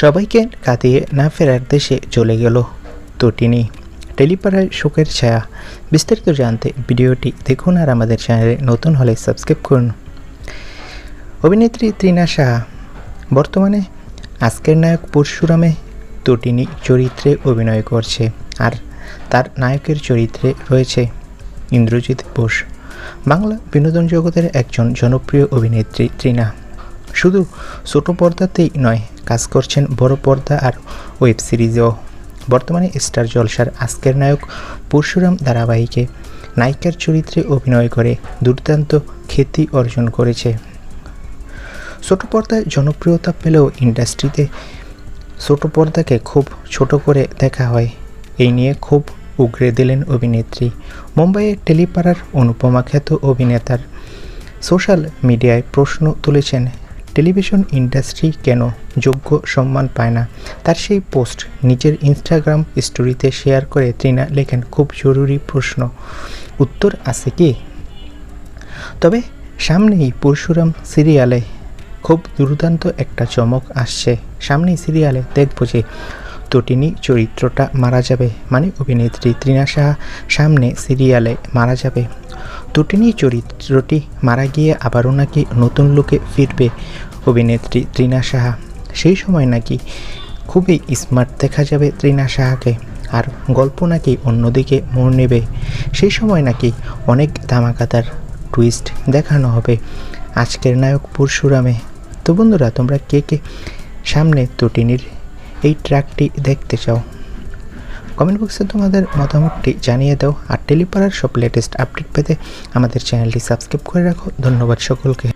সবাইকে কাঁদিয়ে না ফেরার দেশে চলে গেল তটিনী টেলিপাড়ায় শোকের ছায়া। বিস্তারিত জানতে ভিডিওটি দেখুন আর আমাদের চ্যানেলে নতুন হলে সাবস্ক্রাইব করুন। অভিনেত্রী ত্রিনা সাহা। বর্তমানে আজকের নায়ক পরশুরামে তটিনী চরিত্রে অভিনয় করছে আর তার নায়কের চরিত্রে রয়েছে ইন্দ্রজিৎ বোস। বাংলা বিনোদন জগতের একজন জনপ্রিয় অভিনেত্রী ত্রিনা। শুধু ছোট পর্দাতেই নয়, কাজ করছেন বড় পর্দা আর ওয়েব সিরিজেও। বর্তমানে স্টার জলসার আজকের নায়ক পরশুরাম ধারাবাহিকে নায়িকার চরিত্রে অভিনয় করে দুর্দান্ত খ্যাতি অর্জন করেছে। ছোট পর্দায় জনপ্রিয়তা পেলেও ইন্ডাস্ট্রিতে ছোট পর্দাকে খুব ছোট করে দেখা হয়। এই নিয়ে খুব উগরে দিলেন অভিনেত্রী। মুম্বাইয়ের টেলিপাড়ার অনুপমা খ্যাত অভিনেতার সোশ্যাল মিডিয়ায় প্রশ্ন তুলেছেন টেলিভিশন ইন্ডাস্ট্রি কেন যোগ্য সম্মান পায় না? তার সেই পোস্ট নিজের ইনস্টাগ্রাম স্টোরিতে শেয়ার করে তৃণা লেখেন, খুব জরুরি প্রশ্ন। উত্তর আছে কি? তবে সামনেই পরশুরাম সিরিয়ালে খুব দুর্দান্ত একটা চমক আসছে। সামনেই সিরিয়ালে দেখব যে তটিনী চরিত্রটা মারা যাবে মানে অভিনেত্রী তৃণা সাহা সামনে সিরিয়ালে মারা যাবে। তটিনী চরিত্রটি মারা গিয়ে আবারও নাকি নতুন লোকে ফিরবে। অভিনেত্রী তৃণা সাহা। সেই সময় নাকি খুবই স্মার্ট দেখা যাবে তৃণা সাহাকে, আর গল্প নাকি অন্যদিকে মোড় নেবে। সেই সময় নাকি অনেক ধামাকাদার টুইস্ট দেখানো হবে আজকের নায়ক পরশুরামে। তো বন্ধুরা, তোমরা কে কে সামনে তটিনীর এই ট্র্যাকটি দেখতে চাও? কমেন্ট বক্সে তোমাদের মতামতটি জানিয়ে দাও, আর টেলিপাড়ার সব লেটেস্ট আপডেট পেতে আমাদের চ্যানেলটি সাবস্ক্রাইব করে রাখো। ধন্যবাদ সকলকে।